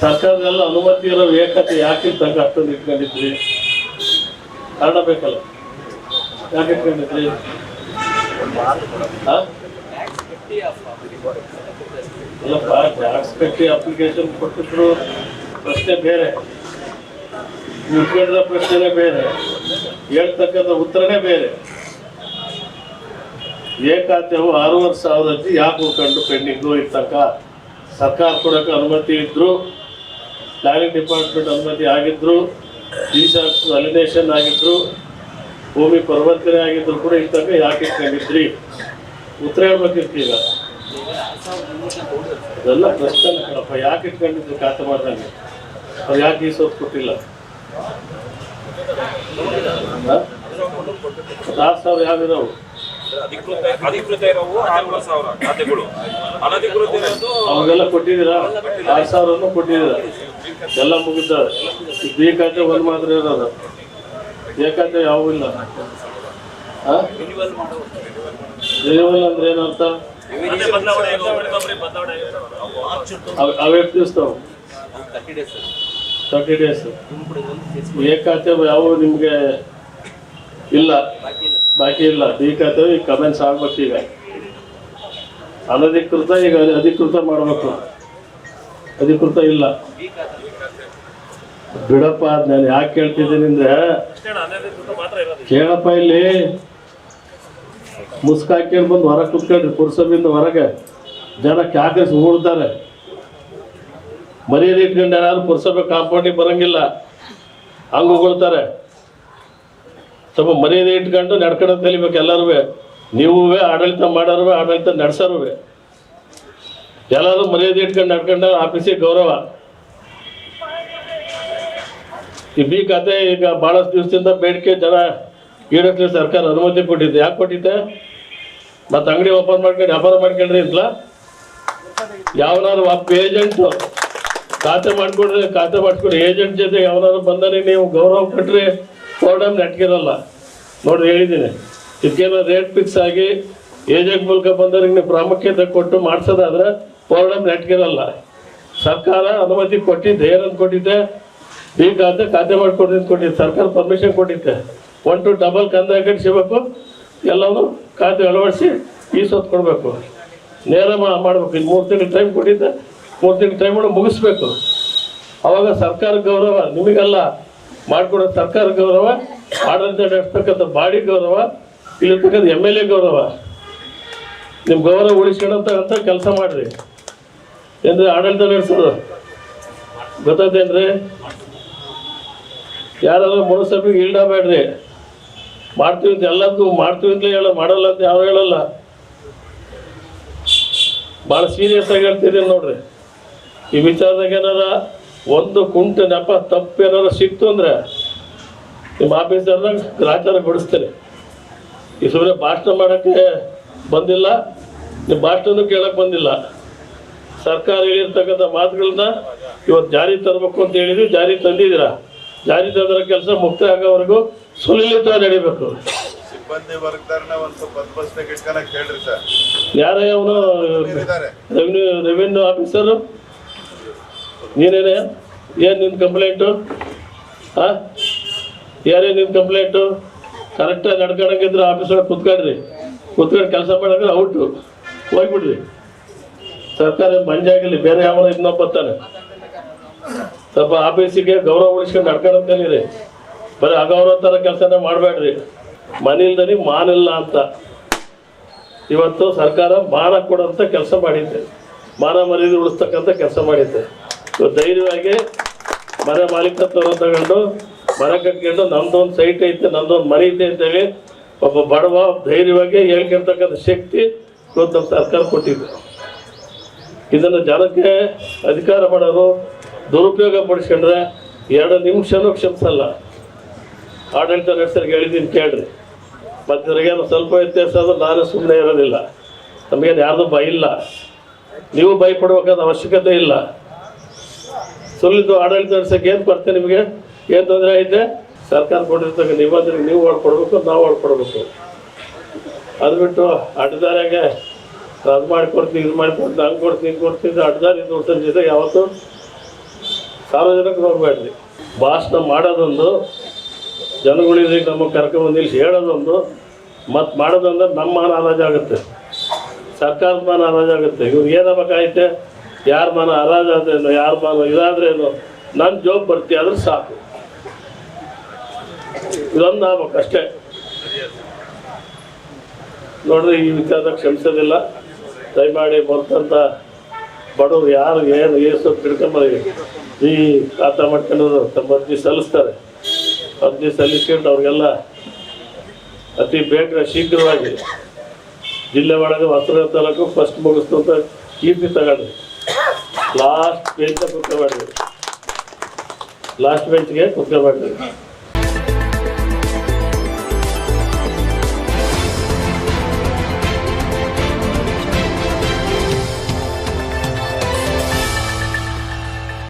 ಸರ್ಕಾರದೆಲ್ಲ ಅನುಮತಿ ಇರೋ ಏಕತೆ ಯಾಕೆ ತನಕ ಅಷ್ಟೊಂದು ಇಟ್ಕೊಂಡಿದ್ರಿ? ಕಾರಣ ಬೇಕಲ್ಲ. ಯಾಕೆ ಇಟ್ಕೊಂಡಿದ್ರಿ? ಇಲ್ಲಪ್ಪ ಟ್ಯಾಕ್ಸ್ ಕಟ್ಟಿ ಅಪ್ಲಿಕೇಶನ್ ಕೊಟ್ಟಿದ್ರು ಪ್ರಶ್ನೆ ಬೇರೆ. ನೀವು ಕೇಳಿದ ಪ್ರಶ್ನೆನೇ ಬೇರೆ. ಹೇಳ್ತಕ್ಕಂಥ ಉತ್ತರನೇ ಬೇರೆ. ಏಕಾತ್ಯವು ಆರೂವರೆ ಸಾವಿರ ಯಾಕೆ ಕಂಡು ಪೆಂಡಿಂಗು ಇರ್ತಕ್ಕ? ಸರ್ಕಾರ ಕೊಡೋಕೆ ಅನುಮತಿ ಇದ್ರು ಪ್ಲಾನಿಂಗ್ ಡಿಪಾರ್ಟ್ಮೆಂಟ್ ಅನುಮತಿ ಆಗಿದ್ರು ರಿಸರ್ಚ್ ವ್ಯಾಲಿಡೇಷನ್ ಆಗಿದ್ರು, ಭೂಮಿ ಪರಿವರ್ತನೆ ಆಗಿದ್ರು ಕೂಡ ಇರ್ತಕ್ಕ ಯಾಕೆ ಇಟ್ಕೊಂಡಿದ್ರಿ? ಉತ್ತರ ಹೇಳ್ಬೇಕಿರ್ತೀಗ ಇದೆಲ್ಲ ಪ್ರಶ್ನೆ ಕಣಪ್ಪ, ಯಾಕೆ ಇಟ್ಕೊಂಡಿದ್ರು ಖಾತೆ ಮಾಡ್ದಂಗೆ ಅವ್ರು ಯಾಕೆ ಈ ಸೋತ್ ಕೊಟ್ಟಿಲ್ಲ? ಸಾವಿರ ಯಾವ್ದಿದಾವು ಅಧಿಕೃತ ಅಧಿಕೃತ ಇರೋವು ಸಾವಿರ ಖಾತೆಗಳು. ಅನಧಿಕೃತ ಇರೋದು ಅವಾಗೆಲ್ಲ ಕೊಟ್ಟಿದ್ದೀರಾ? ಆರು ಸಾವಿರನು ಕೊಟ್ಟಿದ್ದೀರ? ಎಲ್ಲ ಮುಗಿದ್ದಾರೆ ಈ ಬಿ ಖಾತೆ ಒಂದು ಮಾತ್ರ ಇರೋದು. ಎ ಖಾತೆ ಯಾವೂ ಇಲ್ಲ. ರಿನಿವಲ್ ಅಂದ್ರೆ ಏನರ್ಥ? ಅದೇ ಬದಲಾವಣೆ ಆಗಿದೆ, ಒಬ್ರಿಗೊಬ್ರಿಗೆ ಬದಲಾವಣೆ ಆಗಿದೆ. ಅವ್- ಅವ್ ಎಷ್ಟು ದಿವಸ ತರ್ಟಿ ಡೇಸ್ ಎ ಖಾತೆ ಯಾವ ನಿಮಗೆ ಇಲ್ಲ. ಬಾಕಿ ಇಲ್ಲ. ಬೇಕಾಗ್ತವೆ ಈಗ ಕಮೆಂಟ್ಸ್ ಆಗ್ಬೇಕು ಈಗ. ಅನಧಿಕೃತ ಈಗ ಅಧಿಕೃತ ಮಾಡಬೇಕು. ಅಧಿಕೃತ ಇಲ್ಲ. ಬಿಡಪ್ಪ, ನಾನು ಯಾಕೆ ಕೇಳ್ತಿದ್ದೀನಿ ಅಂದ್ರೆ ಕೇಳಪ್ಪ ಇಲ್ಲಿ. ಮುಸ್ಕ ಹಾಕ್ಕೊಂಡು ಬಂದು ಹೊರಗೆ ಕುತ್ಕೊಂಡ್ರಿ ಪುರಸಭೆಯಿಂದ ಹೊರಗೆ. ಜನ ಕ್ಯಾಕಸ್ ಹೂಡ್ತಾರೆ ಮರ್ಯಾದೆ ಇಟ್ಕೊಂಡು ಯಾರು ಪುರಸಭೆ ಕಾಂಪೌಂಡಿಗೆ ಬರಂಗಿಲ್ಲ. ಹಂಗೆ ಉಗುಳ್ತಾರೆ. ಸ್ವಲ್ಪ ಮರ್ಯಾದೆ ಇಟ್ಕೊಂಡು ನಡ್ಕೊಂಡು ಕಲಿಬೇಕು ಎಲ್ಲರೂ ನೀವೂ ಆಡಳಿತ ಮಾಡೋರು ಆಡಳಿತ ನಡೆಸೋರು ಎಲ್ಲರೂ ಮರ್ಯಾದೆ ಇಟ್ಕೊಂಡು ನಡ್ಕೊಂಡು ಆಫೀಸಿಗೆ ಗೌರವ. ಈ ಬಿ ಖಾತೆ ಈಗ ಭಾಳಷ್ಟು ದಿವಸದಿಂದ ಬೇಡಿಕೆ ಜನ ಈಡಕ್ಕೆ ಸರ್ಕಾರ ಅನುಮತಿ ಕೊಟ್ಟಿದ್ದೆ ಯಾಕೆ ಕೊಟ್ಟಿದ್ದೆ ಮತ್ತೆ ಅಂಗಡಿ ಓಪನ್ ಮಾಡ್ಕೊಂಡು ವ್ಯಾಪಾರ ಮಾಡ್ಕೊಂಡ್ರಿ ಇಲ್ಲ ಒಬ್ಬ ಏಜೆಂಟು ಖಾತೆ ಮಾಡ್ಕೊಡ್ರಿ ಖಾತೆ ಮಾಡ್ಕೊಡ್ರಿ ಏಜೆಂಟ್ ಜೊತೆ ಯಾವನಾರು ಬಂದರೆ ನೀವು ಗೌರವ ಕೊಟ್ರಿ ಫೋರ್ಡಮ್ ನೆಟ್ಗಿರಲ್ಲ ನೋಡ್ರಿ ಹೇಳಿದ್ದೀನಿ. ಇದಕ್ಕೇನೋ ರೇಟ್ ಫಿಕ್ಸ್ ಆಗಿ ಏಜೆಂಟ್ ಮೂಲಕ ಬಂದವ್ರಿಗೆ ನೀವು ಪ್ರಾಮುಖ್ಯತೆ ಕೊಟ್ಟು ಮಾಡಿಸೋದಾದ್ರೆ ಫೋರ್ಡಮ್ ನೆಟ್ಗಿರಲ್ಲ ಸರ್ಕಾರ ಅನುಮತಿ ಕೊಟ್ಟಿದ್ದೆ, ಏನಂತ ಕೊಟ್ಟಿದ್ದೆ? ಈ ಖಾತೆ ಖಾತೆ ಮಾಡ್ಕೊಡ್ರಿ ಅಂತ ಕೊಟ್ಟಿದ್ದೆ. ಸರ್ಕಾರ ಪರ್ಮಿಷನ್ ಕೊಟ್ಟಿದ್ದೆ. ಒನ್ ಟು ಡಬಲ್ ಕಂದಾಯ ಕಟ್ಟಿಸಬೇಕು ಎಲ್ಲವೂ ಖಾತೆ ಅಳವಡಿಸಿ ಈ ಸೊತ್ತು ಕೊಡಬೇಕು. ನೇರ ಮಾಡಬೇಕು. ಇನ್ನು ಮೂರು ತಿಂಗಳು ಟೈಮ್ ಕೊಟ್ಟಿದ್ದೆ. ಮೂರು ತಿಂಗಳು ಟೈಮ್ ಮುಗಿಸ್ಬೇಕು. ಅವಾಗ ಸರ್ಕಾರ ಗೌರವ, ನಿಮಗೆಲ್ಲ ಮಾಡಿಕೊಡೋ ಸರ್ಕಾರ ಗೌರವ, ಆಡಳಿತ ನಡೆಸ್ತಕ್ಕಂಥ ಬಾಡಿ ಗೌರವ, ಇಲ್ಲಿರ್ತಕ್ಕಂಥ ಎಂ ಎಲ್ ಎ ಗೌರವ. ನಿಮ್ಮ ಗೌರವ ಉಳಿಸ್ಕೊಳ್ಳೋಂಥ ಅಂತ ಕೆಲಸ ಮಾಡಿರಿ. ಏನ್ರಿ ಆಡಳಿತ ನಡೆಸೋದು? ಗೊತ್ತಾಯ್ತೇನ್ರಿ? ಯಾರಾದ್ರೂ ಮುನ್ಸಭೆಗೆ ಇಲ್ಡಬೇಡ್ರಿ ಮಾಡ್ತೀವಿ ಅಂತ ಎಲ್ಲದೂ ಮಾಡ್ತೀವಿ ಅಂತಲೇ ಹೇಳೋ ಮಾಡಲ್ಲ ಅಂತ ಯಾರು ಹೇಳಲ್ಲ. ಭಾಳ ಸೀರಿಯಸ್ ಆಗಿ ಹೇಳ್ತಿದ್ದೀನಿ ನೋಡ್ರಿ. ಈ ವಿಚಾರದಾಗ ಏನಾರ ಒಂದು ಕುಂಟೆ ನೆಪ ತಪ್ಪು ಏನಾರ ಸಿಕ್ತು ಅಂದ್ರೆ ನಿಮ್ಮ ಆಫೀಸರ್ನ ಗ್ರಾಚಾರ ಬಿಡಿಸ್ತೀನಿ. ಈ ಸುಮ್ಮನೆ ಭಾಷಣ ಮಾಡೋಕ್ಕೆ ಬಂದಿಲ್ಲ ನಿಮ್ಮ ಭಾಷಣನೂ ಕೇಳಕ್ಕೆ ಬಂದಿಲ್ಲ. ಸರ್ಕಾರ ಹೇಳಿರ್ತಕ್ಕಂಥ ಮಾತುಗಳನ್ನ ಇವತ್ತು ಜಾರಿ ತರಬೇಕು ಅಂತ ಹೇಳಿದ್ವಿ ಜಾರಿ ತಂದಿದ್ದೀರಾ? ಜಾರಿ ತಂದಿರೋ ಕೆಲಸ ಮುಕ್ತ ಆಗೋವರೆಗೂ ಸುಲಲಿತ ನಡಿಬೇಕು. ಯಾರೇ ಅವನು ರೆವಿನ್ಯೂ ರೆವಿನ್ಯೂ ಆಫೀಸರು ನೀನೇನೆ ಏನು ನಿನ್ನ ಕಂಪ್ಲೇಂಟು ಹಾಂ ಯಾರೇ ನಿನ್ನ ಕಂಪ್ಲೇಂಟು ಕರೆಕ್ಟಾಗಿ ನಡ್ಕೊಳಂಗಿದ್ರೆ ಆಫೀಸ್ ಒಳಗೆ ಕುತ್ಕೊಳ್ರಿ ಕುತ್ಕೊಂಡು ಕೆಲಸ ಮಾಡಿದ್ರೆ ಔಟು ಹೋಗ್ಬಿಡ್ರಿ. ಸರ್ಕಾರ ಮಂಜಾಗಲಿ ಬೇರೆ ಯಾವ ಇನ್ನೊಬ್ಬ ಬರ್ತಾನೆ ಸ್ವಲ್ಪ ಆಫೀಸಿಗೆ ಗೌರವ ಉಳಿಸ್ಕೊಂಡು ನಡ್ಕೊಳಕ್ ಕಲೀರಿ ಬರೀ ಅಗೌರವ ಥರ ಕೆಲಸನೇ ಮಾಡಬೇಡ್ರಿ. ಮನಿಲ್ದನಿ ಮಾನಿಲ್ಲ ಅಂತ. ಇವತ್ತು ಸರ್ಕಾರ ಮಾನ ಕೊಡೋಂಥ ಕೆಲಸ ಮಾಡಿದ್ದೆ. ಮಾನ ಮರ್ಯಾದೆ ಉಳಿಸ್ತಕ್ಕಂಥ ಕೆಲಸ ಮಾಡಿದ್ದೆ. ಧೈರ್ಯವಾಗಿ ಮನೆ ಮಾಲೀಕತ್ವ ತಗೊಂಡು, ಮರ ಕಟ್ಕೊಂಡು ನಮ್ದೊಂದು ಸೈಟ್ ಐತೆ, ನಮ್ದೊಂದು ಮನೆ ಐತೆ ಅಂತೇಳಿ ಒಬ್ಬ ಬಡವ ಧೈರ್ಯವಾಗಿ ಹೇಳ್ಕೊಂತಕ್ಕಂಥ ಶಕ್ತಿ ಇವತ್ತು ಸರ್ಕಾರ ಕೊಟ್ಟಿದೆ. ಇದನ್ನು ಜನಕ್ಕೆ ಅಧಿಕಾರ ಮಾಡೋರು ದುರುಪಯೋಗ ಪಡಿಸ್ಕೊಂಡ್ರೆ ಎರಡು ನಿಮಿಷನೂ ಕ್ಷಮಿಸಲ್ಲ. ಆಡಳಿತ ನಡೆಸರಿಗೆ ಹೇಳಿದ್ದೀನಿ ಕೇಳ್ರಿ. ಮತ್ತು ಇದ್ರಾಗೇನು ಸ್ವಲ್ಪ ವ್ಯತ್ಯಾಸ ಅದು ನಾನು ಸುಮ್ಮನೆ ಇರೋದಿಲ್ಲ. ನಮಗೇನು ಯಾರ್ದು ಭಯ ಇಲ್ಲ. ನೀವು ಭಯ ಪಡ್ಬೇಕಾದ ಅವಶ್ಯಕತೆ ಇಲ್ಲ. ಸುಳ್ಳಿದ್ದು ಆಡಳಿತ ನಡೆಸಕ್ಕೆ ಏನು ಬರ್ತೆ ನಿಮಗೆ? ಏನು ತೊಂದರೆ ಐತೆ? ಸರ್ಕಾರ ಕೊಟ್ಟಿರ್ತಕ್ಕ ನಿಬಂಧನೆಗೆ ನೀವು ಓಡ್ಕೊಡ್ಬೇಕು ನಾವು ಓಡ್ಕೊಡ್ಬೇಕು ಅದು ಬಿಟ್ಟು ಅಡ್ಡದಾರ್ಯಾಗೆ ಅದು ಮಾಡಿಕೊಡ್ತೀನಿ ಇದು ಮಾಡಿಕೊಡ್ತೀನಿ ಹಂಗೆ ಕೊಡ್ತೀನಿ ಹಿಂಗೆ ಕೊಡ್ತೀನಿ ಅಡ್ಡದಾರಿ ದೋಸ್ತನ ಜೊತೆ ಯಾವತ್ತೂ ಸಾರ್ವಜನಿಕರು ಹೋಗ್ಬೇಡ್ರಿ. ಭಾಷಣ ಮಾಡೋದೊಂದು, ಜನಗಳಿಗೆ ನಮಗೆ ಕರ್ಕೊಂಬಂದು ಇಲ್ಲಿ ಹೇಳೋದೊಂದು ಮತ್ತು ಮಾಡೋದಂದ್ರೆ ನಮ್ಮ ಮಾನ ಹರಾಜಾಗುತ್ತೆ ಸರ್ಕಾರದ ಮಾನ ಆಗುತ್ತೆ. ಇವ್ರು ಏನಾಗಬೇಕಾಯ್ತೆ ಯಾರ ಮಾನ ಹರಾಜಾದ್ರೇನು ಯಾರ ಮಾನ ಇದಾದ್ರೇನು ನನ್ನ ಜೋಬ್ ಬರ್ತಿ ಆದ್ರೆ ಸಾಕು. ಇದೊಂದು ಅಷ್ಟೇ. ನೋಡ್ರಿ, ಈ ವಿಚಾರ ಕ್ಷಮಿಸೋದಿಲ್ಲ. ದಯಮಾಡಿ ಬರ್ತಂತ ಬಡವ್ರು ಯಾರು ಏನು ಏಸು ತಿಳ್ಕೊಂಬರಿ ಈ ಖಾತಾ ಮಾಡ್ಕೊಂಡು ತಮ್ಮ ಅರ್ಜಿ ಸಲ್ಲಿಸ್ತಾರೆ. ಅರ್ಜಿ ಸಲ್ಲಿಸ್ಕೊಂಡು ಅವ್ರಿಗೆಲ್ಲ ಅತಿ ಬೇಗ ಶೀಘ್ರವಾಗಿ ಜಿಲ್ಲೆ ಒಳಗೆ ವಸ್ತ್ರ ತಾಲೂಕು ಫಸ್ಟ್ ಮುಗಿಸ್ತಂತ ಕೀರ್ತಿ ತಗೊಂಡ್ರಿ. Last bench ಕುತ್ಕೊಬೇಡ್ರಿ last ಬೆಂಚ್ಗೆ ಕುತ್ಕೊಬೇಡ್ರಿ